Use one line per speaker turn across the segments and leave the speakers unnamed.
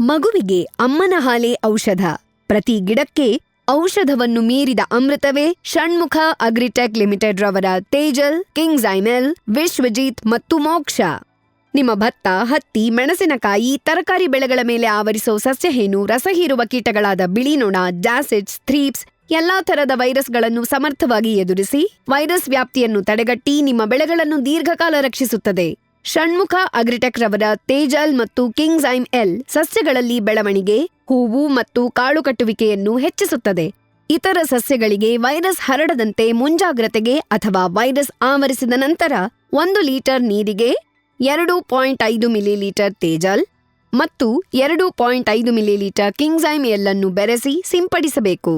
ಮಗುವಿಗೆ ಅಮ್ಮನ ಹಾಲೇ ಔಷಧ. ಪ್ರತಿ ಗಿಡಕ್ಕೆ ಔಷಧವನ್ನು ಮೀರಿದ ಅಮೃತವೇ ಷಣ್ಮುಖ ಅಗ್ರಿಟೆಕ್ ಲಿಮಿಟೆಡ್ ರವರ ತೇಜಲ್ ಕಿಂಗ್ಸೈಮೆಲ್ ವಿಶ್ವಜಿತ್ ಮತ್ತು ಮೋಕ್ಷ. ನಿಮ್ಮ ಭತ್ತ, ಹತ್ತಿ, ಮೆಣಸಿನಕಾಯಿ, ತರಕಾರಿ ಬೆಳೆಗಳ ಮೇಲೆ ಆವರಿಸೋ ಸಸ್ಯಹೇನು, ರಸಹೀರುವ ಕೀಟಗಳಾದ ಬಿಳಿನೊಣ, ಜಾಸಿಡ್ಸ್, ಥ್ರೀಪ್ಸ್ ಎಲ್ಲಾ ತರದ ವೈರಸ್ಗಳನ್ನು ಸಮರ್ಥವಾಗಿ ಎದುರಿಸಿ ವೈರಸ್ ವ್ಯಾಪ್ತಿಯನ್ನು ತಡೆಗಟ್ಟಿ ನಿಮ್ಮ ಬೆಳೆಗಳನ್ನು ದೀರ್ಘಕಾಲ ರಕ್ಷಿಸುತ್ತದೆ. ಷಣ್ಮುಖ ಅಗ್ರಿಟೆಕ್ ರವರ ತೇಜಲ್ ಮತ್ತು ಕಿಂಗ್ಸೈಮ್ ಎಲ್ ಸಸ್ಯಗಳಲ್ಲಿ ಬೆಳವಣಿಗೆ, ಹೂವು ಮತ್ತು ಕಾಳು ಕಟ್ಟುವಿಕೆಯನ್ನು ಹೆಚ್ಚಿಸುತ್ತದೆ. ಇತರ ಸಸ್ಯಗಳಿಗೆ ವೈರಸ್ ಹರಡದಂತೆ ಮುಂಜಾಗ್ರತೆಗೆ ಅಥವಾ ವೈರಸ್ ಆವರಿಸಿದ ನಂತರ ಒಂದು ಲೀಟರ್ ನೀರಿಗೆ ಎರಡು ಪಾಯಿಂಟ್ ಐದು ಮಿಲಿಲೀಟರ್ ತೇಜಲ್ ಮತ್ತು ಎರಡು ಪಾಯಿಂಟ್ ಐದು ಮಿಲಿಲೀಟರ್ ಕಿಂಗ್ಸೈಮ್ ಎಲ್ಲನ್ನು ಬೆರೆಸಿ ಸಿಂಪಡಿಸಬೇಕು.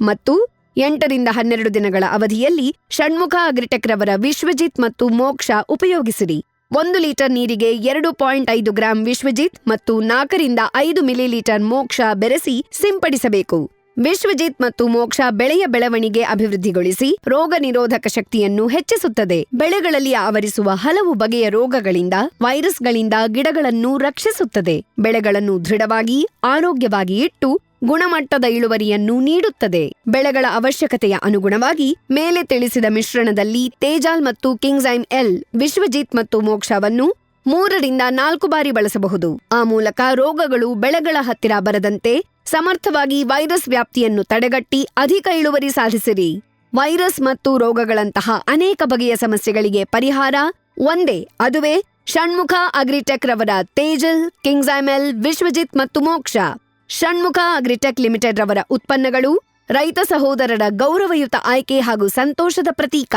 ಮತ್ತು ಎಂಟರಿಂದ ಹನ್ನೆರಡು ದಿನಗಳ ಅವಧಿಯಲ್ಲಿ ಷಣ್ಮುಖ ಅಗ್ರಿಟೆಕ್ ರವರ ವಿಶ್ವಜಿತ್ ಮತ್ತು ಮೋಕ್ಷ ಉಪಯೋಗಿಸಿರಿ. ಒಂದು ಲೀಟರ್ ನೀರಿಗೆ ಎರಡು ಪಾಯಿಂಟ್ ಐದು ಗ್ರಾಂ ವಿಶ್ವಜಿತ್ ಮತ್ತು ನಾಲ್ಕರಿಂದ ಐದು ಮಿಲಿಲೀಟರ್ ಮೋಕ್ಷ ಬೆರೆಸಿ ಸಿಂಪಡಿಸಬೇಕು. ವಿಶ್ವಜಿತ್ ಮತ್ತು ಮೋಕ್ಷ ಬೆಳೆಯ ಬೆಳವಣಿಗೆ ಅಭಿವೃದ್ಧಿಗೊಳಿಸಿ ರೋಗ ನಿರೋಧಕ ಶಕ್ತಿಯನ್ನು ಹೆಚ್ಚಿಸುತ್ತದೆ. ಬೆಳೆಗಳಲ್ಲಿ ಆವರಿಸುವ ಹಲವು ಬಗೆಯ ರೋಗಗಳಿಂದ, ವೈರಸ್ಗಳಿಂದ ಗಿಡಗಳನ್ನು ರಕ್ಷಿಸುತ್ತದೆ. ಬೆಳೆಗಳನ್ನು ದೃಢವಾಗಿ, ಆರೋಗ್ಯವಾಗಿ ಇಟ್ಟು ಗುಣಮಟ್ಟದ ಇಳುವರಿಯನ್ನು ನೀಡುತ್ತದೆ. ಬೆಳೆಗಳ ಅವಶ್ಯಕತೆಯ ಅನುಗುಣವಾಗಿ ಮೇಲೆ ತಿಳಿಸಿದ ಮಿಶ್ರಣದಲ್ಲಿ ತೇಜಾಲ್ ಮತ್ತು ಕಿಂಗ್ಸೈಮ್ ಎಲ್, ವಿಶ್ವಜಿತ್ ಮತ್ತು ಮೋಕ್ಷವನ್ನು ಮೂರರಿಂದ ನಾಲ್ಕು ಬಾರಿ ಬಳಸಬಹುದು. ಆ ಮೂಲಕ ರೋಗಗಳು ಬೆಳೆಗಳ ಹತ್ತಿರ ಬರದಂತೆ ಸಮರ್ಥವಾಗಿ ವೈರಸ್ ವ್ಯಾಪ್ತಿಯನ್ನು ತಡೆಗಟ್ಟಿ ಅಧಿಕ ಇಳುವರಿ ಸಾಧಿಸಿರಿ. ವೈರಸ್ ಮತ್ತು ರೋಗಗಳಂತಹ ಅನೇಕ ಬಗೆಯ ಸಮಸ್ಯೆಗಳಿಗೆ ಪರಿಹಾರ ಒಂದೇ, ಅದುವೇ ಷಣ್ಮುಖ ಅಗ್ರಿಟೆಕ್ ರವರ ತೇಜಲ್ ಕಿಂಗ್ಸೈಮೆಲ್ ವಿಶ್ವಜಿತ್ ಮತ್ತು ಮೋಕ್ಷ. ಷಣ್ಮುಖ ಅಗ್ರಿಟೆಕ್ ಲಿಮಿಟೆಡ್ ರವರ ಉತ್ಪನ್ನಗಳು ರೈತ ಸಹೋದರರ ಗೌರವಯುತ ಆಯ್ಕೆ ಹಾಗೂ ಸಂತೋಷದ ಪ್ರತೀಕ.